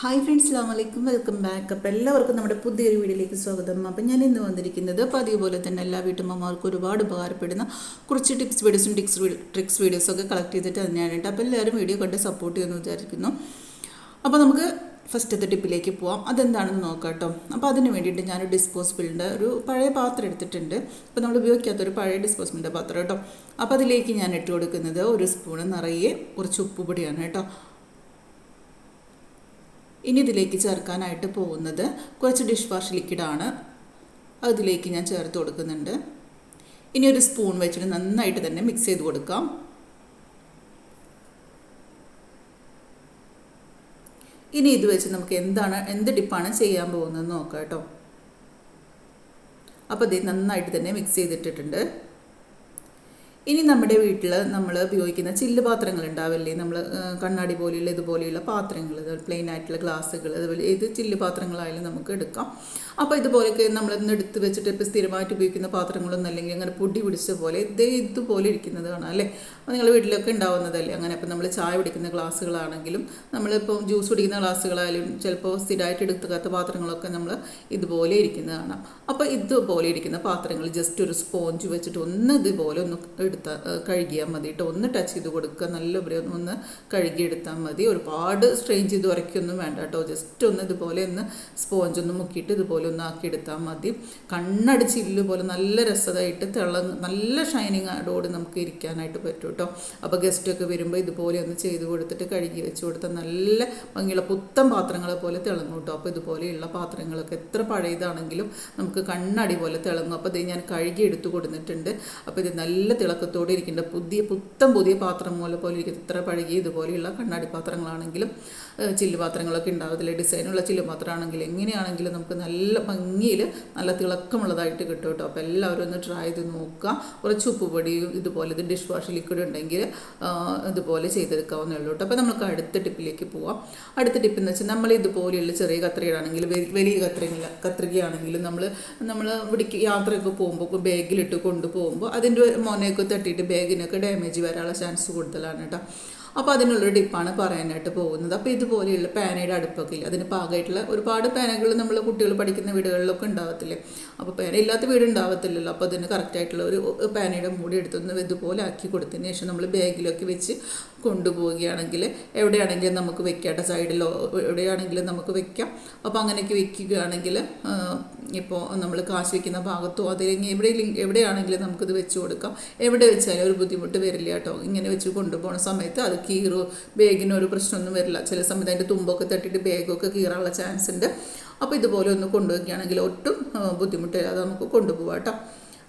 Hi friends സ്ലാം വലൈക്കും welcome back അപ്പം എല്ലാവർക്കും നമ്മുടെ പുതിയൊരു വീഡിയോയിലേക്ക് സ്വാഗതം. അപ്പം ഞാൻ ഇന്ന് വന്നിരിക്കുന്നത് പതിവ് പോലെ തന്നെ എല്ലാ വീട്ടമ്മമാർക്കും ഒരുപാട് ഉപകാരപ്പെടുന്ന കുറച്ച് ടിപ്സ് വീഡിയോസും ടിക്സ് ട്രിക്സ് വീഡിയോസും ഒക്കെ കളക്ട് ചെയ്തിട്ട് തന്നെയാണ് കേട്ടോ. അപ്പോൾ എല്ലാവരും വീഡിയോ കണ്ട് സപ്പോർട്ട് ചെയ്യുമെന്ന് വിചാരിക്കുന്നു. അപ്പോൾ നമുക്ക് ഫസ്റ്റത്തെ ടിപ്പിലേക്ക് പോവാം. അതെന്താണെന്ന് നോക്കാം കേട്ടോ. അപ്പോൾ അതിന് വേണ്ടിയിട്ട് ഞാനൊരു ഡിസ്പോസിബിളിന്റെ ഒരു പഴയ പാത്രം എടുത്തിട്ടുണ്ട്. അപ്പോൾ നമ്മൾ ഉപയോഗിക്കാത്ത ഒരു പഴയ ഡിസ്പോസിബിളിന്റെ പാത്രം കേട്ടോ. അപ്പോൾ അതിലേക്ക് ഞാൻ ഇട്ട് കൊടുക്കുന്നത് ഒരു സ്പൂണ് നിറയെ കുറച്ച് ഉപ്പുപൊടിയാണ് കേട്ടോ. ഇനി ഇതിലേക്ക് ചേർക്കാനായിട്ട് പോകുന്നത് കുറച്ച് ഡിഷ് വാഷ് ലിക്വിഡാണ് അതിലേക്ക് ഞാൻ ചേർത്ത് കൊടുക്കുന്നുണ്ട്. ഇനി ഒരു സ്പൂൺ വെച്ചിട്ട് നന്നായിട്ട് തന്നെ മിക്സ് ചെയ്ത് കൊടുക്കാം. ഇനി ഇത് വെച്ച് നമുക്ക് എന്താണ് എന്ത് ഡിപ്പാണ് ചെയ്യാൻ പോകുന്നത് നോക്കാം കേട്ടോ. അപ്പോൾ ഇത് നന്നായിട്ട് തന്നെ മിക്സ് ചെയ്തിട്ടിട്ടുണ്ട്. ഇനി നമ്മുടെ വീട്ടിൽ നമ്മൾ ഉപയോഗിക്കുന്ന ചില്ല് പാത്രങ്ങൾ ഉണ്ടാവില്ലേ? നമ്മൾ കണ്ണാടി പോലെയുള്ള ഇതുപോലെയുള്ള പാത്രങ്ങൾ പ്ലെയിൻ ആയിട്ടുള്ള ഗ്ലാസ്സുകൾ അതുപോലെ ഏത് ചില്ല് പാത്രങ്ങളായാലും നമുക്ക് എടുക്കാം. അപ്പോൾ ഇതുപോലെയൊക്കെ നമ്മളൊന്ന് എടുത്ത് വെച്ചിട്ട് ഇപ്പോൾ സ്ഥിരമായിട്ട് ഉപയോഗിക്കുന്ന പാത്രങ്ങളൊന്നും അല്ലെങ്കിൽ അങ്ങനെ പൊടി പിടിച്ച പോലെ ഇതേ ഇതുപോലെ ഇരിക്കുന്നത് കാണാം അല്ലേ? അപ്പോൾ നിങ്ങൾ വീട്ടിലൊക്കെ ഉണ്ടാവുന്നതല്ലേ? അങ്ങനെ അപ്പോൾ നമ്മൾ ചായ കുടിക്കുന്ന ഗ്ലാസ്സുകളാണെങ്കിലും നമ്മളിപ്പോൾ ജ്യൂസ് കുടിക്കുന്ന ഗ്ലാസ്സുകളായാലും ചിലപ്പോൾ സ്ഥിരമായിട്ട് എടുക്കാത്ത പാത്രങ്ങളൊക്കെ നമ്മൾ ഇതുപോലെ ഇരിക്കുന്നത് കാണാം. അപ്പോൾ ഇതുപോലെ ഇരിക്കുന്ന പാത്രങ്ങൾ ജസ്റ്റ് ഒരു സ്പോഞ്ച് വെച്ചിട്ട് ഒന്ന് ഇതുപോലെ ഒന്ന് എടുത്ത് കഴുകിയാൽ മതി കേട്ടോ. ഒന്ന് ടച്ച് ചെയ്ത് കൊടുക്കുക. നല്ല ഒന്ന് കഴുകിയെടുത്താൽ മതി. ഒരുപാട് സ്ട്രെയിൻ ചെയ്ത് ഉരയ്ക്കൊന്നും വേണ്ട കേട്ടോ. ജസ്റ്റ് ഒന്ന് ഇതുപോലെ ഒന്ന് സ്പോഞ്ച് ഒന്ന് മുക്കിയിട്ട് ഇതുപോലെ ഒന്ന് ആക്കി ആക്കിയെടുത്താൽ മതി. കണ്ണടിച്ചില്ല് പോലെ നല്ല രസമായിട്ട് തിളങ്ങ് നല്ല ഷൈനിങ് ആടോട് നമുക്ക് ഇരിക്കാനായിട്ട് പറ്റും കേട്ടോ. അപ്പോൾ ഗസ്റ്റൊക്കെ വരുമ്പോൾ ഇതുപോലെ ഒന്ന് ചെയ്ത് കൊടുത്തിട്ട് കഴുകി വെച്ച് കൊടുത്താൽ നല്ല ഭംഗിയുള്ള പുത്തൻ പാത്രങ്ങളെ പോലെ തിളങ്ങും കേട്ടോ. അപ്പോൾ ഇതുപോലെയുള്ള പാത്രങ്ങളൊക്കെ എത്ര പഴയതാണെങ്കിലും നമുക്ക് കണ്ണടി പോലെ തിളങ്ങും. അപ്പോൾ ഇത് ഞാൻ കഴുകി എടുത്തു കൊടുത്തിട്ടുണ്ട്. അപ്പോൾ ഇത് നല്ല തിളക്കത്തോടെ ഇരിക്കേണ്ട. പുതിയ പുത്തൻ പുതിയ പാത്രം പോലെ പോലെ ഇരിക്കും ഇത്ര പഴകിയ ഇതുപോലെയുള്ള കണ്ണാടി പാത്രങ്ങളാണെങ്കിലും ചില്ല് പാത്രങ്ങളൊക്കെ ഉണ്ടാവത്തില്ല? ഡിസൈനുള്ള ചില്ലുപാത്രമാണെങ്കിൽ എങ്ങനെയാണെങ്കിലും നമുക്ക് നല്ല ഭംഗിയിൽ നല്ല തിളക്കമുള്ളതായിട്ട് കിട്ടും കേട്ടോ. അപ്പോൾ എല്ലാവരും ഒന്ന് ട്രൈ ചെയ്ത് നോക്കുക. കുറച്ച് ഉപ്പുപൊടിയും ഇതുപോലെ ഇത് ഡിഷ് വാഷ് ലിക്വിഡ് ഉണ്ടെങ്കിൽ ഇതുപോലെ ചെയ്തെടുക്കാവുന്നേ ഉള്ളൂ കേട്ടോ. അപ്പോൾ നമുക്ക് അടുത്ത ടിപ്പിലേക്ക് പോവാം. അടുത്ത ടിപ്പ് എന്ന് വെച്ചാൽ നമ്മൾ ഇതുപോലെയുള്ള ചെറിയ കത്രികയാണെങ്കിൽ വലിയ കത്രിക കത്രികയാണെങ്കിലും നമ്മൾ നമ്മൾ ഇവിടേക്ക് യാത്രയൊക്കെ പോകുമ്പോൾ ബാഗിലിട്ട് കൊണ്ടുപോകുമ്പോൾ അതിന്റെ മോനെയൊക്കെ തട്ടിയിട്ട് ബാഗിനൊക്കെ ഡാമേജ് വരാനുള്ള ചാൻസ് കൂടുതലാണ് കേട്ടോ. അപ്പോൾ അതിനുള്ളൊരു ടിപ്പാണ് പറയാനായിട്ട് പോകുന്നത്. അപ്പോൾ ഇതുപോലെയുള്ള പാനയുടെ അടുപ്പൊക്കെ ഇല്ല അതിന് പാകമായിട്ടുള്ള ഒരുപാട് പാനകൾ നമ്മൾ കുട്ടികൾ പഠിക്കുന്ന വീടുകളിലൊക്കെ ഉണ്ടാവത്തില്ലേ? അപ്പോൾ പാന ഇല്ലാത്ത വീട് ഉണ്ടാവത്തില്ലല്ലോ അപ്പോൾ അതിന് കറക്റ്റായിട്ടുള്ള ഒരു പാനയുടെ മൂടി എടുത്തൊന്ന് ഇതുപോലെ ആക്കി കൊടുത്തതിന് ശേഷം നമ്മൾ ബാഗിലൊക്കെ വെച്ച് കൊണ്ടുപോവുകയാണെങ്കിൽ എവിടെയാണെങ്കിലും നമുക്ക് വെക്കാട്ട സൈഡിലോ എവിടെയാണെങ്കിലും നമുക്ക് വെക്കാം. അപ്പോൾ അങ്ങനെയൊക്കെ വെക്കുകയാണെങ്കിൽ ഇപ്പോൾ നമ്മൾ കാശ് വയ്ക്കുന്ന ഭാഗത്തോ അതിലെങ്കിൽ എവിടെ എവിടെയാണെങ്കിലും നമുക്കിത് വെച്ച് കൊടുക്കാം. എവിടെ വെച്ചാലും ഒരു ബുദ്ധിമുട്ട് വരില്ല കേട്ടോ. ഇങ്ങനെ വെച്ച് കൊണ്ടുപോകുന്ന സമയത്ത് അത് കീറോ ബാഗിന് ഒരു പ്രശ്നമൊന്നും വരില്ല. ചില സമയത്ത് അതിന്റെ തുമ്പൊക്കെ തട്ടിയിട്ട് ബാഗൊക്കെ കീറാനുള്ള ചാൻസ് ഉണ്ട്. അപ്പോൾ ഇതുപോലെ ഒന്ന് കൊണ്ടുവയ്ക്കുകയാണെങ്കിൽ ഒട്ടും ബുദ്ധിമുട്ടില്ലാതെ നമുക്ക് കൊണ്ടുപോകാം കേട്ടോ.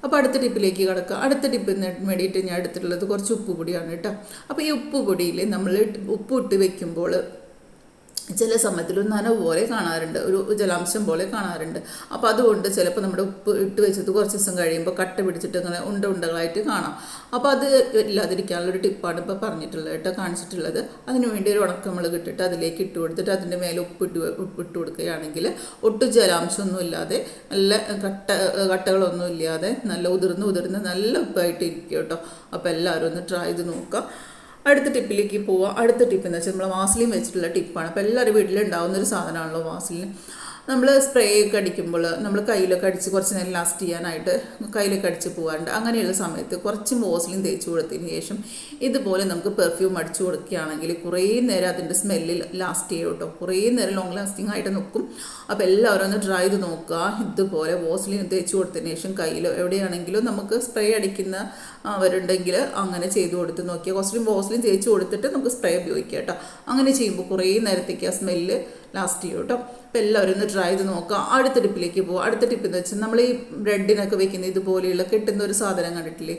അപ്പോൾ അടുത്ത ടിപ്പിലേക്ക് കിടക്കുക. അടുത്ത ടിപ്പിന് വേണ്ടിയിട്ട് ഞാൻ എടുത്തിട്ടുള്ളത് കുറച്ച് ഉപ്പ് പൊടിയാണ് കേട്ടോ. അപ്പോൾ ഈ ഉപ്പ് പൊടിയിൽ നമ്മൾ ഉപ്പ് ഇട്ട് വെക്കുമ്പോൾ ചില സമയത്തിൽ നനവ് പോലെ കാണാറുണ്ട്. ഒരു ജലാംശം പോലെ കാണാറുണ്ട്. അപ്പോൾ അതുകൊണ്ട് ചിലപ്പോൾ നമ്മുടെ ഉപ്പ് ഇട്ട് വെച്ചിട്ട് കുറച്ച് ദിവസം കഴിയുമ്പോൾ കട്ട പിടിച്ചിട്ട് ഇങ്ങനെ ഉണ്ട ഉണ്ടകളായിട്ട് കാണാം. അപ്പോൾ അത് ഇല്ലാതിരിക്കാനുള്ള ഒരു ടിപ്പാണ് ഇപ്പോൾ പറഞ്ഞിട്ടുള്ളത് കേട്ടോ കാണിച്ചിട്ടുള്ളത്. അതിന് വേണ്ടി ഒരു ഉണക്കമുളക് ഇട്ടിട്ട് അതിലേക്ക് ഇട്ട് കൊടുത്തിട്ട് അതിന്റെ മേലെ ഉപ്പിട്ട് ഉപ്പിട്ട് കൊടുക്കുകയാണെങ്കിൽ ഒട്ടും ജലാംശമൊന്നും ഇല്ലാതെ നല്ല കട്ട കട്ടകളൊന്നും ഇല്ലാതെ നല്ല ഉതിർന്ന് ഉതിർന്ന് നല്ല ഉപ്പായിട്ട് ഇരിക്കും കേട്ടോ. അപ്പോൾ എല്ലാവരും ഒന്ന് ട്രൈ ചെയ്ത് നോക്കാം. അടുത്ത ടിപ്പിലേക്ക് പോവാം. അടുത്ത ടിപ്പ് എന്ന് വെച്ചാൽ നമ്മൾ വാസ്ലിൻ വെച്ചിട്ടുള്ള ടിപ്പാണ്. അപ്പോൾ എല്ലാവരും വീട്ടിലുണ്ടാവുന്ന ഒരു സാധനമാണല്ലോ വാസ്ലിൻ. നമ്മൾ സ്പ്രേ ഒക്കെ അടിക്കുമ്പോൾ നമ്മൾ കയ്യിലൊക്കെ അടിച്ച് കുറച്ച് നേരം ലാസ്റ്റ് ചെയ്യാനായിട്ട് കയ്യിലൊക്കെ അടിച്ച് പോകാറുണ്ട് അങ്ങനെയുള്ള സമയത്ത് കുറച്ച് മോസ്ലിൻ തേച്ച് കൊടുത്തതിന് ശേഷം ഇതുപോലെ നമുക്ക് പെർഫ്യൂം അടിച്ചു കൊടുക്കുകയാണെങ്കിൽ കുറേ നേരം അതിന്റെ സ്മെല്ലിൽ ലാസ്റ്റ് ചെയ്യും കേട്ടോ. കുറേ നേരം ലോങ് ലാസ്റ്റിംഗ് ആയിട്ട് നിൽക്കും. അപ്പോൾ എല്ലാവരും ഒന്ന് ഡ്രൈ ചെയ്ത് നോക്കുക. ഇതുപോലെ വോസ്ലിൻ തേച്ച് കൊടുത്തതിന് ശേഷം കയ്യിലോ എവിടെയാണെങ്കിലും നമുക്ക് സ്പ്രേ അടിക്കുന്ന അവരുണ്ടെങ്കിൽ അങ്ങനെ ചെയ്ത് കൊടുത്ത് നോക്കിയാൽ കുറച്ചും വോസ്ലിൻ തേച്ച് കൊടുത്തിട്ട് നമുക്ക് സ്പ്രേ ഉപയോഗിക്കാം കേട്ടോ. അങ്ങനെ ചെയ്യുമ്പോൾ കുറേ നേരത്തേക്ക് ആ സ്മെല്ല് ലാസ്റ്റ് ചെയ്യും കേട്ടോ അപ്പോൾ എല്ലാവരും ഒന്ന് ട്രൈ ചെയ്ത് നോക്കുക അടുത്ത ടിപ്പിലേക്ക് പോകും അടുത്ത ടിപ്പ് എന്ന് വെച്ചാൽ നമ്മൾ ഈ ബ്രെഡിനൊക്കെ വെക്കുന്ന ഇതുപോലെയുള്ള കിട്ടുന്ന ഒരു സാധനം കണ്ടിട്ടില്ലേ?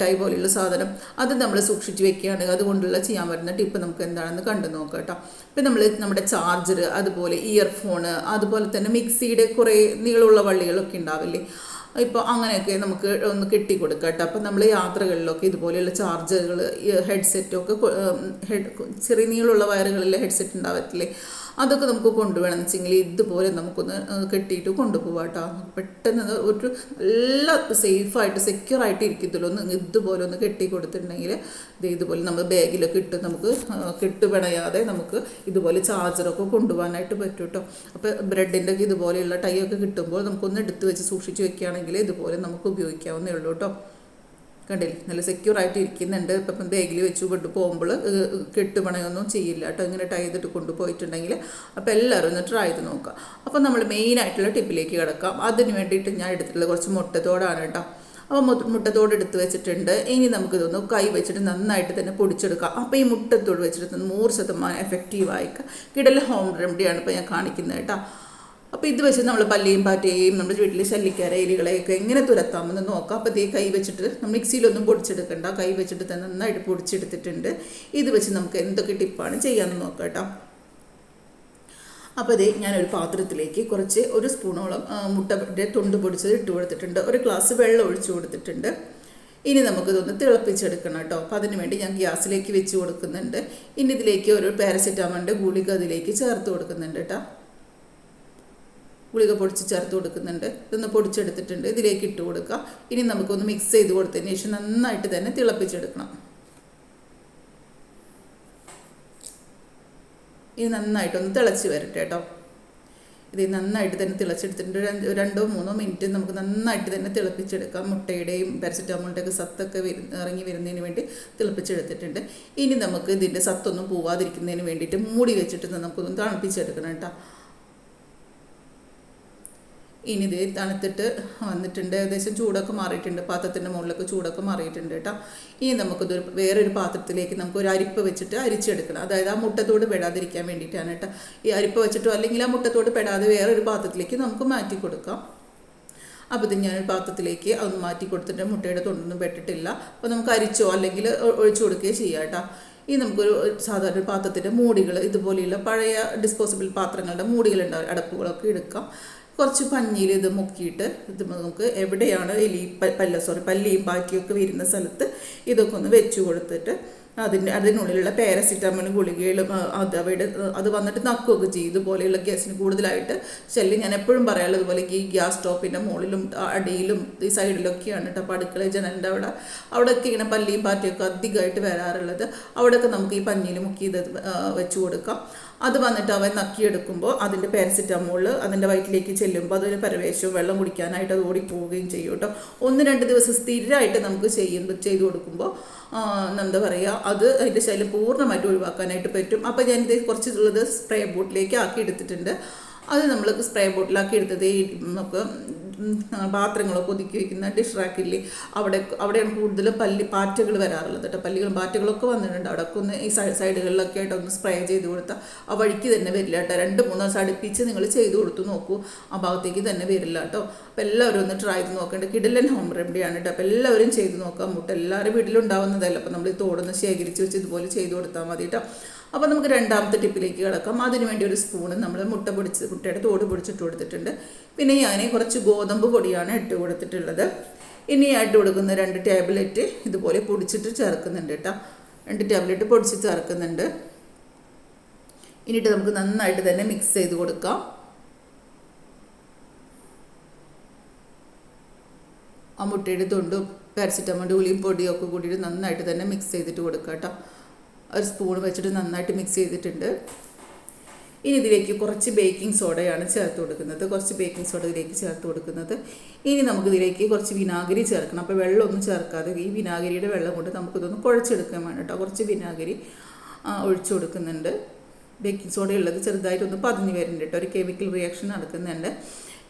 ടൈ പോലെയുള്ള സാധനം. അത് നമ്മൾ സൂക്ഷിച്ച് വെക്കുകയാണെങ്കിൽ അതുകൊണ്ടുള്ള ചെയ്യാൻ പറ്റുന്ന ടിപ്പ് നമുക്ക് എന്താണെന്ന് കണ്ടു നോക്കാം കേട്ടോ ഇപ്പം നമ്മൾ നമ്മുടെ ചാർജർ അതുപോലെ ഇയർഫോണ് അതുപോലെ തന്നെ മിക്സിയുടെ കുറേ നീളമുള്ള വള്ളികളൊക്കെ ഉണ്ടാവില്ലേ? ഇപ്പോൾ അങ്ങനെയൊക്കെ നമുക്ക് ഒന്ന് കെട്ടി കൊടുക്കാം കേട്ടോ അപ്പം നമ്മൾ യാത്രകളിലൊക്കെ ഇതുപോലെയുള്ള ചാർജറുകൾ ഹെഡ്സെറ്റൊക്കെ ഹെഡ് ചെറിയ നീളമുള്ള വയറുകളിലെ ഹെഡ്സെറ്റ് ഉണ്ടാവത്തില്ലേ? അതൊക്കെ നമുക്ക് കൊണ്ടുപോകണം വെച്ചെങ്കിൽ ഇതുപോലെ നമുക്കൊന്ന് കെട്ടിയിട്ട് കൊണ്ടുപോകാം കേട്ടോ പെട്ടെന്ന് ഒരു നല്ല സേഫായിട്ട് സെക്യൂർ ആയിട്ട് ഇരിക്കത്തുള്ളൂ. ഒന്ന് ഇതുപോലെ ഒന്ന് കെട്ടി കൊടുത്തിട്ടുണ്ടെങ്കിൽ ഇത് ഇതുപോലെ നമ്മൾ ബാഗിലൊക്കെ ഇട്ട് നമുക്ക് കെട്ടുപിണയാതെ നമുക്ക് ഇതുപോലെ ചാർജറൊക്കെ കൊണ്ടുപോകാനായിട്ട് പറ്റും കേട്ടോ അപ്പോൾ ബ്രെഡിന്റെ ഇതുപോലെയുള്ള ടൈ ഒക്കെ കിട്ടുമ്പോൾ നമുക്കൊന്ന് എടുത്ത് വെച്ച് സൂക്ഷിച്ച് വെക്കുകയാണെങ്കിൽ ഇതുപോലെ നമുക്ക് ഉപയോഗിക്കാവുന്നേ ഉള്ളൂ കേട്ടോ. കണ്ടില്ലേ? നല്ല സെക്യൂർ ആയിട്ട് ഇരിക്കുന്നുണ്ട്. ഇപ്പം ബാഗിൽ വെച്ച് കൊണ്ട് പോകുമ്പോൾ കെട്ടുപണയൊന്നും ചെയ്യില്ല കേട്ടോ. ഇങ്ങനെ ടൈ ചെയ്തിട്ട് കൊണ്ടുപോയിട്ടുണ്ടെങ്കിൽ അപ്പോൾ എല്ലാവരും ഒന്ന് ട്രൈ ചെയ്ത് നോക്കുക. അപ്പോൾ നമ്മൾ മെയിൻ ആയിട്ടുള്ള ടിപ്പിലേക്ക് കിടക്കാം. അതിന് വേണ്ടിയിട്ട് ഞാൻ എടുത്തിട്ടുള്ള കുറച്ച് മുട്ടത്തോടാണ് കേട്ടോ. അപ്പോൾ മുട്ട മുട്ടത്തോട് എടുത്ത് വെച്ചിട്ടുണ്ട്. ഇനി നമുക്കിതൊന്ന് കൈ വെച്ചിട്ട് നന്നായിട്ട് തന്നെ പൊടിച്ചെടുക്കാം. അപ്പോൾ ഈ മുട്ടത്തോട് വെച്ചിട്ട് നൂറ് ശതമാനം എഫക്റ്റീവായിക്കാം കിടൽ ഹോം റെമഡിയാണ് ഇപ്പോൾ ഞാൻ കാണിക്കുന്നത് കേട്ടോ. അപ്പോൾ ഇത് വെച്ച് നമ്മൾ പല്ലിയും പാറ്റയും നമ്മുടെ വീട്ടിലെ ശല്ലിക്കാര എലികളെയൊക്കെ എങ്ങനെ തുരത്താമെന്ന് നോക്കാം. അപ്പോൾ ഇതേ കൈ വെച്ചിട്ട് നമ്മൾ മിക്സിയിലൊന്നും പൊടിച്ചെടുക്കണ്ട. കൈ വെച്ചിട്ട് തന്നെ നന്നായിട്ട് പൊടിച്ചെടുത്തിട്ടുണ്ട്. ഇത് വെച്ച് നമുക്ക് എന്തൊക്കെ ടിപ്പാണ് ചെയ്യാമെന്ന് നോക്കാം കേട്ടോ. അപ്പോൾ ഇതേ ഞാനൊരു പാത്രത്തിലേക്ക് കുറച്ച് ഒരു സ്പൂണോളം മുട്ടയുടെ തൊണ്ട് പൊടിച്ചത് ഇട്ട് കൊടുത്തിട്ടുണ്ട്. ഒരു ഗ്ലാസ് വെള്ളം ഒഴിച്ചു കൊടുത്തിട്ടുണ്ട്. ഇനി നമുക്കിതൊന്ന് തിളപ്പിച്ചെടുക്കണം കേട്ടോ. അപ്പോൾ അതിന് വേണ്ടി ഞാൻ ഗ്യാസിലേക്ക് വെച്ച് കൊടുക്കുന്നുണ്ട്. ഇനി ഇതിലേക്ക് ഒരു പാരസെറ്റാമോളിന്റെ ഗുളിക അതിലേക്ക് ചേർത്ത് കൊടുക്കുന്നുണ്ട് കേട്ടോ. ഗുളിക പൊടിച്ച് ചേർത്ത് കൊടുക്കുന്നുണ്ട്. ഇതൊന്ന് പൊടിച്ചെടുത്തിട്ടുണ്ട്. ഇതിലേക്ക് ഇട്ട് കൊടുക്കുക. ഇനി നമുക്കൊന്ന് മിക്സ് ചെയ്ത് കൊടുത്തതിന് ശേഷം നന്നായിട്ട് തന്നെ തിളപ്പിച്ചെടുക്കണം. ഇത് നന്നായിട്ടൊന്ന് തിളച്ച് വരട്ടെ കേട്ടോ. ഇത് നന്നായിട്ട് തന്നെ തിളച്ചെടുത്തിട്ടുണ്ട്. ഒരു രണ്ടോ മൂന്നോ മിനിറ്റ് നമുക്ക് നന്നായിട്ട് തന്നെ തിളപ്പിച്ചെടുക്കാം. മുട്ടയുടെയും പാരസെറ്റാമോളിന്റെയൊക്കെ സത്തൊക്കെ വരു ഇറങ്ങി വരുന്നതിന് വേണ്ടി തിളപ്പിച്ചെടുത്തിട്ടുണ്ട്. ഇനി നമുക്ക് ഇതിന്റെ സത്തൊന്നും പോവാതിരിക്കുന്നതിന് വേണ്ടിയിട്ട് മൂടി വെച്ചിട്ട് നമുക്കൊന്ന് തണുപ്പിച്ചെടുക്കണം കേട്ടോ. ഇനി ഇത് തണുത്തിട്ട് വന്നിട്ടുണ്ട്. ഏകദേശം ചൂടൊക്കെ മാറിയിട്ടുണ്ട്. പാത്രത്തിന്റെ മുകളിലൊക്കെ ചൂടൊക്കെ മാറിയിട്ടുണ്ട് കേട്ടോ. ഇനി നമുക്കിതൊരു വേറൊരു പാത്രത്തിലേക്ക് നമുക്ക് ഒരു അരിപ്പ് വെച്ചിട്ട് അരിച്ചെടുക്കണം. അതായത് ആ മുട്ടത്തോട് പെടാതിരിക്കാൻ വേണ്ടിയിട്ടാണ് കേട്ടോ. ഈ അരിപ്പ് വെച്ചിട്ടോ അല്ലെങ്കിൽ ആ മുട്ടത്തോട് പെടാതെ വേറൊരു പാത്രത്തിലേക്ക് നമുക്ക് മാറ്റി കൊടുക്കാം. അപ്പോൾ ഇത് ഞാനൊരു പാത്രത്തിലേക്ക് അതൊന്ന് മാറ്റി കൊടുത്തിട്ട് മുട്ടയുടെ തൊണ്ടൊന്നും പെട്ടിട്ടില്ല. അപ്പോൾ നമുക്ക് അരിച്ചോ അല്ലെങ്കിൽ ഒഴിച്ചു കൊടുക്കുകയോ ചെയ്യാം കേട്ടോ. ഈ നമുക്കൊരു സാധാരണ പാത്രത്തിന്റെ മൂടികൾ ഇതുപോലെയുള്ള പഴയ ഡിസ്പോസിബിൾ പാത്രങ്ങളുടെ മൂടികളുണ്ടാവും. അടപ്പുകളൊക്കെ എടുക്കാം. കുറച്ച് പഞ്ഞിയിൽ ഇത് മുക്കിയിട്ട് ഇത് നമുക്ക് എവിടെയാണ് എലി പല്ല സോറി പല്ലിയും ബാക്കിയൊക്കെ വരുന്ന സ്ഥലത്ത് ഇതൊക്കെ ഒന്ന് വെച്ച് കൊടുത്തിട്ട് അതിന്റെ അതിനുള്ളിലുള്ള പാരസിറ്റമോൾ ഗുളികകളും അത് അവിടെ അത് വന്നിട്ട് നക്കുകയൊക്കെ ചെയ്യും ഇതുപോലെയുള്ള ഗ്യാസിന് കൂടുതലായിട്ട് ശല്യം ഞാൻ എപ്പോഴും പറയാനുള്ളത് പോലെ ഈ ഗ്യാസ് സ്റ്റോപ്പിന്റെ മുകളിലും അടിയിലും ഈ സൈഡിലൊക്കെയാണ് കേട്ടോ അപ്പോൾ അടുക്കള ജനലിന്റെ അവിടെ. അവിടെയൊക്കെ ഇങ്ങനെ പല്ലിയും പാറ്റിയൊക്കെ അധികമായിട്ട് വരാറുള്ളത്. അവിടെയൊക്കെ നമുക്ക് ഈ പഞ്ഞിയിൽ മുക്കി ഇത് വെച്ച് കൊടുക്കാം. അത് വന്നിട്ട് അവൻ നക്കിയെടുക്കുമ്പോൾ അതിന്റെ പാരസിറ്റമോൾ അതിന്റെ വയറ്റിലേക്ക് ചെല്ലുമ്പോൾ അതൊരു പരവേശവും വെള്ളം കുടിക്കാനായിട്ട് അത് ഓടിപ്പോവുകയും ചെയ്യും കേട്ടോ. ഒന്ന് രണ്ട് ദിവസം സ്ഥിരമായിട്ട് നമുക്ക് ചെയ്യുമ്പോൾ ചെയ്തു കൊടുക്കുമ്പോൾ എന്താ പറയുക അത് അതിന്റെ ശല്യം പൂർണമായിട്ട് ഒഴിവാക്കാനായിട്ട് പറ്റും. അപ്പോൾ ഞാനിത് കുറച്ചുള്ളത് സ്പ്രേ ബോട്ടിലേക്ക് ആക്കി എടുത്തിട്ടുണ്ട്. അത് നമ്മൾ സ്പ്രേ ബോട്ടിലാക്കി എടുത്തത് നമുക്ക് പാത്രങ്ങളൊക്കെ ഒതുക്കി വയ്ക്കുന്ന ഡിഷ് റാക്കില്ലേ അവിടെ അവിടെയാണ് കൂടുതൽ പല്ലി പാറ്റകൾ വരാറുള്ളത് കേട്ടോ. പല്ലികളും പാറ്റകളൊക്കെ വന്നിട്ടുണ്ട്. അവിടെ ഒക്കെ ഒന്ന് ഈ സൈഡുകളിലൊക്കെ ആയിട്ട് ഒന്ന് സ്പ്രേ ചെയ്ത് കൊടുത്താൽ ആ വഴിക്ക് തന്നെ വരില്ല കേട്ടോ. രണ്ട് മൂന്ന് ദിവസം അടുപ്പിച്ച് നിങ്ങൾ ചെയ്ത് കൊടുത്തു നോക്കൂ. ആ ഭാഗത്തേക്ക് തന്നെ വരില്ല കേട്ടോ. അപ്പോൾ എല്ലാവരും ഒന്ന് ട്രൈ ചെയ്ത് നോക്കേണ്ടത് കിടലൻ ഹോം റെമഡിയാണ് കേട്ടോ. അപ്പോൾ എല്ലാവരും ചെയ്ത് നോക്കാം. മുട്ട എല്ലാവരും വീട്ടിലുണ്ടാവുന്നതല്ല അപ്പോൾ നമ്മൾ ഈ തോടൊന്ന് ശേഖരിച്ച് വെച്ച് ഇതുപോലെ ചെയ്ത് കൊടുത്താൽ മതി കേട്ടോ. അപ്പോൾ നമുക്ക് രണ്ടാമത്തെ ടിപ്പിലേക്ക് കിടക്കാം. അതിന് വേണ്ടി ഒരു സ്പൂണ് നമ്മൾ മുട്ട പൊടിച്ച് മുട്ടയുടെ തോട് പൊടിച്ചിട്ട് കൊടുത്തിട്ടുണ്ട്. പിന്നെ ഞാൻ കുറച്ച് ഗോതമ്പ് പൊടിയാണ് ഇട്ട് കൊടുത്തിട്ടുള്ളത്. ഇനി ഇട്ട് കൊടുക്കുന്ന രണ്ട് ടാബ്ലറ്റ് ഇതുപോലെ പൊടിച്ചിട്ട് ചേർക്കുന്നുണ്ട് കേട്ടോ. രണ്ട് ടാബ്ലറ്റ് പൊടിച്ച് ചേർക്കുന്നുണ്ട്. ഇനിയിട്ട് നമുക്ക് നന്നായിട്ട് തന്നെ മിക്സ് ചെയ്ത് കൊടുക്കാം. ആ മുട്ടയുടെ തൊണ്ടും പാരസിറ്റമോളിന്റെ ഉളിയും പൊടിയും ഒക്കെ കൂടിയിട്ട് നന്നായിട്ട് തന്നെ മിക്സ് ചെയ്തിട്ട് കൊടുക്കാം കേട്ടോ. ഒരു സ്പൂൺ വെച്ചിട്ട് നന്നായിട്ട് മിക്സ് ചെയ്തിട്ടുണ്ട്. ഇനി ഇതിലേക്ക് കുറച്ച് ബേക്കിംഗ് സോഡയാണ് ചേർത്ത് കൊടുക്കുന്നത്. കുറച്ച് ബേക്കിംഗ് സോഡ ഇതിലേക്ക് ചേർത്ത് കൊടുക്കുന്നത്. ഇനി നമുക്ക് ഇതിലേക്ക് കുറച്ച് വിനാഗിരി ചേർക്കണം. അപ്പോൾ വെള്ളമൊന്നും ചേർക്കാതെ ഈ വിനാഗിരിയുടെ വെള്ളം കൊണ്ട് നമുക്കിതൊന്ന് കുഴച്ചെടുക്കാൻ വേണം കേട്ടോ കുറച്ച് വിനാഗിരി ഒഴിച്ചു കൊടുക്കുന്നുണ്ട്. ബേക്കിംഗ് സോഡ ഉള്ളത് ചെറുതായിട്ടൊന്ന് പതിഞ്ഞ് വരുന്നുണ്ട് കേട്ടോ ഒരു കെമിക്കൽ റിയാക്ഷൻ നടക്കുന്നുണ്ട്.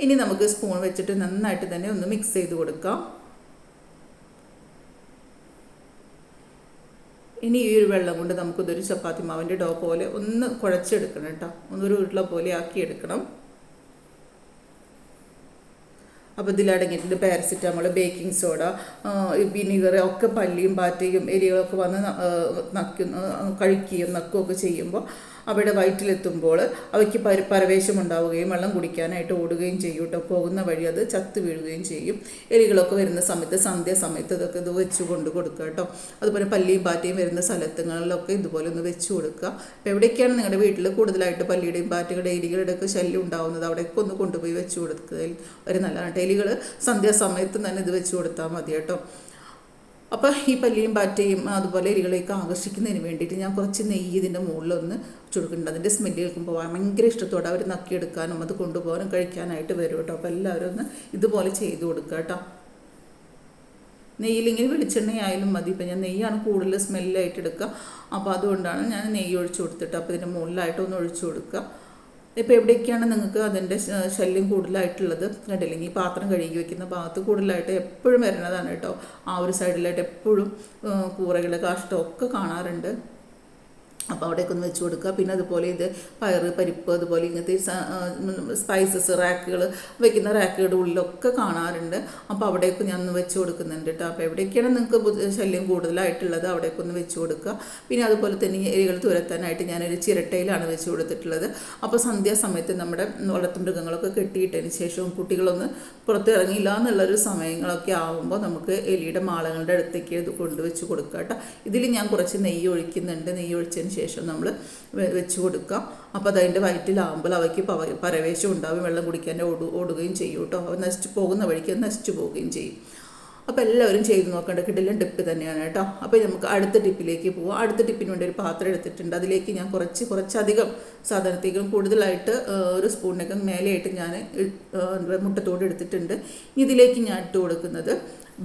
ഇനി നമുക്ക് സ്പൂൺ വെച്ചിട്ട് നന്നായിട്ട് തന്നെ ഒന്ന് മിക്സ് ചെയ്ത് കൊടുക്കാം. ഇനി ഈ ഒരു വെള്ളം കൊണ്ട് നമുക്കിതൊരു ചപ്പാത്തി മാവിന്റെ ഡോ പോലെ ഒന്ന് കുഴച്ചെടുക്കണം കേട്ടോ. ഒന്നൊരു ഉരുള പോലെ ആക്കി എടുക്കണം അപ്പോൾ ഇതിലടങ്ങിയിട്ടുണ്ട് പാരസിറ്റമോൾ ബേക്കിംഗ് സോഡ വിനീഗർ ഒക്കെ പല്ലിയും പാറ്റയും എലികളൊക്കെ വന്ന് നക്കും കഴിക്കുകയും നക്കുകയൊക്കെ ചെയ്യുമ്പോൾ അവിടെ വയറ്റിലെത്തുമ്പോൾ അവയ്ക്ക് പരി പരവേശം ഉണ്ടാവുകയും വെള്ളം കുടിക്കാനായിട്ട് ഓടുകയും ചെയ്യും കേട്ടോ. പോകുന്ന വഴി അത് ചത്ത് വീഴുകയും ചെയ്യും. എലികളൊക്കെ വരുന്ന സമയത്ത് സന്ധ്യ സമയത്ത് ഇതൊക്കെ ഇത് വെച്ച് കൊണ്ട് കൊടുക്കുക കേട്ടോ. അതുപോലെ പല്ലിയും പാറ്റയും വരുന്ന സ്ഥലത്തുകളിലൊക്കെ ഇതുപോലെ ഒന്ന് വെച്ച് കൊടുക്കുക. അപ്പോൾ എവിടേക്കാണ് നിങ്ങളുടെ വീട്ടിൽ കൂടുതലായിട്ട് പല്ലിയുടെയും പാറ്റകളുടെ എലികളുടെ ഒക്കെ ശല്യം ഉണ്ടാവുന്നത്? അവിടെയൊക്കെ ഒന്ന് കൊണ്ടുപോയി വെച്ച് കൊടുക്കുക ഒരു നല്ലതാണ് എലികൾ സന്ധ്യാസമയത്ത് തന്നെ ഇത് വെച്ച് കൊടുത്താൽ മതി കേട്ടോ. അപ്പോൾ ഈ പല്ലിയും പാറ്റയും അതുപോലെ എലികളെയൊക്കെ ആകർഷിക്കുന്നതിന് വേണ്ടിയിട്ട് ഞാൻ കുറച്ച് നെയ്യ് ഇതിന്റെ മുകളിലൊന്ന് ചുടുക്കുന്നുണ്ട് അതിന്റെ സ്മെല്ല് കേൾക്കുമ്പോൾ ഭയങ്കര ഇഷ്ടത്തോടെ അവർ നക്കിയെടുക്കാനും അത് കൊണ്ടുപോകാനും കഴിക്കാനായിട്ട് വരും കേട്ടോ. അപ്പോൾ എല്ലാവരും ഒന്ന് ഇതുപോലെ ചെയ്ത് കൊടുക്കുക കേട്ടോ. നെയ്യിലിങ്ങനെ വെളിച്ചെണ്ണയായാലും മതി. ഇപ്പം ഞാൻ നെയ്യാണ് കൂടുതൽ സ്മെല്ലായിട്ട് എടുക്കുക. അപ്പോൾ അതുകൊണ്ടാണ് ഞാൻ നെയ്യ് ഒഴിച്ച് കൊടുത്തിട്ട് അപ്പോൾ ഇതിന്റെ മുകളിലായിട്ട് ഒന്ന് ഒഴിച്ചു കൊടുക്കുക. ഇപ്പോൾ എവിടെയൊക്കെയാണ് നിങ്ങൾക്ക് അതിന്റെ ശല്യം കൂടുതലായിട്ടുള്ളത്? കണ്ടില്ലെങ്കിൽ ഈ പാത്രം കഴുകി വെക്കുന്ന ഭാഗത്ത് കൂടുതലായിട്ട് എപ്പോഴും വരുന്നതാണ് കേട്ടോ. ആ ഒരു സൈഡിലായിട്ട് എപ്പോഴും കൂറകൾ കാഷ്ടമൊക്കെ കാണാറുണ്ട്. അപ്പോൾ അവിടേക്ക് ഒന്ന് വെച്ച് കൊടുക്കുക. പിന്നെ അതുപോലെ ഇത് പയർ പരിപ്പ് അതുപോലെ ഇങ്ങനത്തെ സ്പൈസസ് റാക്കുകൾ വെക്കുന്ന റാക്കുകളുടെ ഉള്ളിലൊക്കെ കാണാറുണ്ട്. അപ്പോൾ അവിടേക്ക് ഞാൻ ഒന്ന് വെച്ച് കൊടുക്കുന്നുണ്ട് കേട്ടോ. അപ്പോൾ എവിടേക്കാണ് നിങ്ങൾക്ക് ശല്യം കൂടുതലായിട്ടുള്ളത് അവിടേക്ക് ഒന്ന് വെച്ച് കൊടുക്കുക. പിന്നെ അതുപോലെ തന്നെ എലികൾ തുരത്താനായിട്ട് ഞാനൊരു ചിരട്ടയിലാണ് വെച്ച് കൊടുത്തിട്ടുള്ളത്. അപ്പോൾ സന്ധ്യാസമയത്ത് നമ്മുടെ വളർത്തുമൃഗങ്ങളൊക്കെ കെട്ടിയിട്ടതിന് ശേഷവും കുട്ടികളൊന്ന് പുറത്തിറങ്ങിയില്ല എന്നുള്ളൊരു സമയങ്ങളൊക്കെ ആകുമ്പോൾ നമുക്ക് എലിയുടെ മാളങ്ങളുടെ അടുത്തേക്ക് ഇത് കൊണ്ടുവച്ച് കൊടുക്കുക കേട്ടോ. ഇതിൽ ഞാൻ കുറച്ച് നെയ്യ് ഒഴിക്കുന്നുണ്ട്. നെയ്യ് ഒഴിച്ചതിന് ശേഷം നമ്മൾ വെച്ച് കൊടുക്കാം. അപ്പോൾ അതതിന്റെ വയറ്റിലാകുമ്പോൾ അവയ്ക്ക് പവ പരവേശം ഉണ്ടാവും വെള്ളം കുടിക്കാൻ ഓടു ഓടുകയും ചെയ്യും കേട്ടോ. അവ നശിച്ച് പോകുന്ന വഴിക്ക് നശിച്ചു പോവുകയും ചെയ്യും. അപ്പോൾ എല്ലാവരും ചെയ്ത് നോക്കേണ്ട. കിട്ടില്ല ഡിപ്പ് തന്നെയാണ് കേട്ടോ. അപ്പോൾ നമുക്ക് അടുത്ത ടിപ്പിലേക്ക് പോവാം. അടുത്ത ടിപ്പിന് വേണ്ടി ഒരു പാത്രം എടുത്തിട്ടുണ്ട്. അതിലേക്ക് ഞാൻ കുറച്ച് കുറച്ചധികം സാധനത്തേക്കും കൂടുതലായിട്ട് ഒരു സ്പൂണിനൊക്കെ മേലെയായിട്ട് ഞാൻ മുട്ടത്തോട് എടുത്തിട്ടുണ്ട്. ഇതിലേക്ക് ഞാൻ ഇട്ട് കൊടുക്കുന്നത്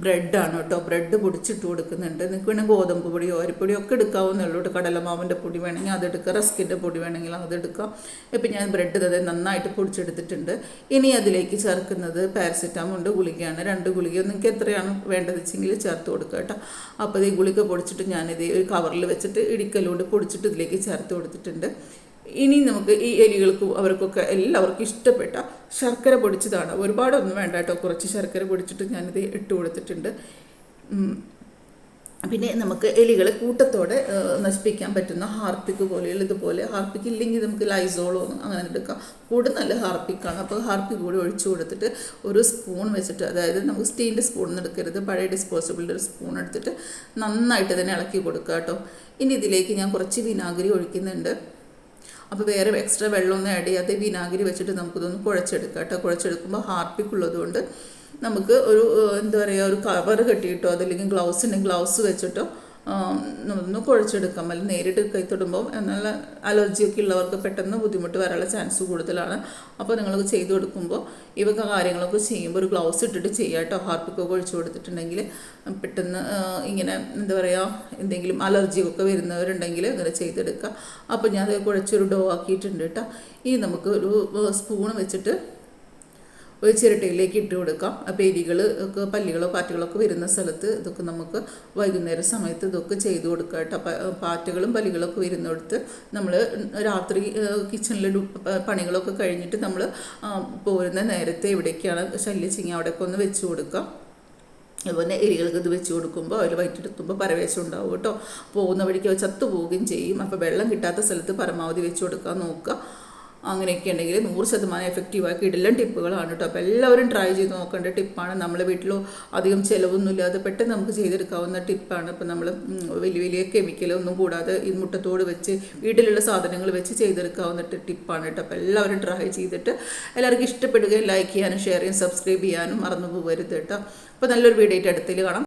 ബ്രെഡാണ് കേട്ടോ. ബ്രെഡ് പൊടിച്ചിട്ട് കൊടുക്കുന്നുണ്ട്. നിങ്ങൾക്ക് വേണമെങ്കിൽ ഗോതമ്പ് പൊടിയോ അരിപ്പൊടിയോ ഒക്കെ എടുക്കാവുന്നുള്ളൂ കേട്ടോ. കടലമാവിന്റെ പൊടി വേണമെങ്കിൽ അതെടുക്കുക റസ്കിന്റെ പൊടി വേണമെങ്കിൽ അതെടുക്കാം ഇപ്പം ഞാൻ ബ്രെഡ് അത് നന്നായിട്ട് പൊടിച്ചെടുത്തിട്ടുണ്ട്. ഇനി അതിലേക്ക് ചേർക്കുന്നത് പാരസിറ്റാമുണ്ട് ഗുളികയാണ്. രണ്ട് ഗുളിക നിങ്ങൾക്ക് എത്രയാണ് വേണ്ടത് വെച്ചെങ്കിൽ ചേർത്ത് കൊടുക്കുക കേട്ടോ. അപ്പോൾ ഈ ഗുളിക പൊടിച്ചിട്ട് ഞാനിത് ഒരു കവറിൽ വെച്ചിട്ട് ഇടിക്കലുകൊണ്ട് പൊടിച്ചിട്ട് ഇതിലേക്ക് ചേർത്ത് കൊടുത്തിട്ടുണ്ട്. ഇനി നമുക്ക് ഈ എലികൾക്കും അവർക്കൊക്കെ എല്ലാവർക്കും ഇഷ്ടപ്പെട്ട ശർക്കര പൊടിച്ചതാണ്. ഒരുപാടൊന്നും വേണ്ട കേട്ടോ. കുറച്ച് ശർക്കര പൊടിച്ചിട്ട് ഞാനിത് ഇട്ട് കൊടുത്തിട്ടുണ്ട്. പിന്നെ നമുക്ക് എലികളെ കൂട്ടത്തോടെ നശിപ്പിക്കാൻ പറ്റുന്ന ഹാർപ്പിക്ക് പോലെയുള്ള ഇതുപോലെ ഹാർപ്പിക്ക് ഇല്ലെങ്കിൽ നമുക്ക് ലൈസോളോ അങ്ങനെ എടുക്കാം. കൂടെ നല്ല ഹാർപ്പിക്കാണ്. അപ്പോൾ ഹാർപ്പിക് കൂടി ഒഴിച്ചു കൊടുത്തിട്ട് ഒരു സ്പൂൺ വെച്ചിട്ട് അതായത് നമുക്ക് സ്റ്റീലിന്റെ സ്പൂൺ എടുക്കരുത്. പഴയ ഡിസ്പോസിബിളിന്റെ ഒരു സ്പൂൺ എടുത്തിട്ട് നന്നായിട്ട് തന്നെ ഇളക്കി കൊടുക്കുക കേട്ടോ. ഇനി ഇതിലേക്ക് ഞാൻ കുറച്ച് വിനാഗിരി ഒഴിക്കുന്നുണ്ട്. അപ്പോൾ വേറെ എക്സ്ട്രാ വെള്ളമൊന്നും ആഡ് ചെയ്യാതെ വിനാഗിരി വെച്ചിട്ട് നമുക്കിതൊന്ന് കുഴച്ചെടുക്കാം കേട്ടോ. കുഴച്ചെടുക്കുമ്പോൾ ഹാർപ്പിക്കുള്ളതുകൊണ്ട് നമുക്ക് ഒരു എന്താ പറയുക ഒരു കവർ കെട്ടിയിട്ടോ അതല്ലെങ്കിൽ ഗ്ലൗസ് ഉണ്ടെങ്കിൽ ഗ്ലൗസ് വെച്ചിട്ടോ ഒന്ന് കുഴച്ചെടുക്കാം. അല്ലെങ്കിൽ നേരിട്ട് കൈ തൊടുമ്പോൾ നല്ല അലർജിയൊക്കെ ഉള്ളവർക്ക് പെട്ടെന്ന് ബുദ്ധിമുട്ട് വരാനുള്ള ചാൻസ് കൂടുതലാണ്. അപ്പോൾ നിങ്ങൾ ചെയ്ത് കൊടുക്കുമ്പോൾ ഇവ കാര്യങ്ങളൊക്കെ ചെയ്യുമ്പോൾ ഒരു ഗ്ലൗസ് ഇട്ടിട്ട് ചെയ്യുക കേട്ടോ. ഹാർപ്പിക്കൊക്കെ ഒഴിച്ചു കൊടുത്തിട്ടുണ്ടെങ്കിൽ പെട്ടെന്ന് ഇങ്ങനെ എന്താ പറയുക എന്തെങ്കിലും അലർജിയൊക്കെ വരുന്നവരുണ്ടെങ്കിൽ ഇങ്ങനെ ചെയ്തെടുക്കുക. അപ്പോൾ ഞാൻ അത് കുഴച്ചൊരു ഡോ ആക്കിയിട്ടുണ്ട് കേട്ടോ. ഇനി നമുക്ക് ഒരു സ്പൂൺ വെച്ചിട്ട് ഒരു ചിരട്ടയിലേക്ക് ഇട്ട് കൊടുക്കാം. അപ്പോൾ എലികൾ ഒക്കെ പല്ലികളോ ഒക്കെ വരുന്ന സ്ഥലത്ത് ഇതൊക്കെ നമുക്ക് വൈകുന്നേര സമയത്ത് ഇതൊക്കെ ചെയ്ത് കൊടുക്കാം കേട്ടോ. പാറ്റുകളും പല്ലികളൊക്കെ വരുന്നിടത്ത് നമ്മൾ രാത്രി കിച്ചണിൽ പണികളൊക്കെ കഴിഞ്ഞിട്ട് നമ്മൾ പോരുന്ന നേരത്തെ എവിടേക്കാണ് ശല്യം ചെയ്യുക അവിടെയൊക്കെ ഒന്ന് വെച്ച് കൊടുക്കാം. അതുപോലെ എലികൾക്ക് ഇത് വെച്ച് കൊടുക്കുമ്പോൾ അവർ വയറ്റെടുക്കുമ്പോൾ പരവേശം ഉണ്ടാവും കേട്ടോ. പോകുന്ന വഴിക്ക് ചത്തു പോവുകയും ചെയ്യും. അപ്പോൾ വെള്ളം കിട്ടാത്ത സ്ഥലത്ത് പരമാവധി വെച്ച് കൊടുക്കാൻ നോക്കുക. അങ്ങനെയൊക്കെ ഉണ്ടെങ്കിൽ നൂറ് ശതമാനം എഫക്റ്റീവാക്കി ഇടലും ടിപ്പുകളാണ് കേട്ടോ അപ്പോൾ എല്ലാവരും ട്രൈ ചെയ്ത് നോക്കേണ്ട ടിപ്പാണ് നമ്മളെ വീട്ടിലോ അധികം ചിലവൊന്നും ഇല്ലാതെ പെട്ടെന്ന് നമുക്ക് ചെയ്തെടുക്കാവുന്ന ടിപ്പാണ് ഇപ്പം നമ്മൾ വലിയ വലിയ കെമിക്കലൊന്നും കൂടാതെ ഈ മുട്ടത്തോട് വെച്ച് വീട്ടിലുള്ള സാധനങ്ങൾ വെച്ച് ചെയ്തെടുക്കാവുന്ന ടിപ്പാണ് കേട്ടോ അപ്പോൾ എല്ലാവരും ട്രൈ ചെയ്തിട്ട് എല്ലാവർക്കും ഇഷ്ടപ്പെടുകയും ലൈക്ക് ചെയ്യാനും ഷെയർ ചെയ്യാനും സബ്സ്ക്രൈബ് ചെയ്യാനും മറന്നു പോകരുത് കേട്ടോ അപ്പോൾ നല്ലൊരു വീഡിയോ ആയിട്ട് അടുത്തിൽ കാണാം.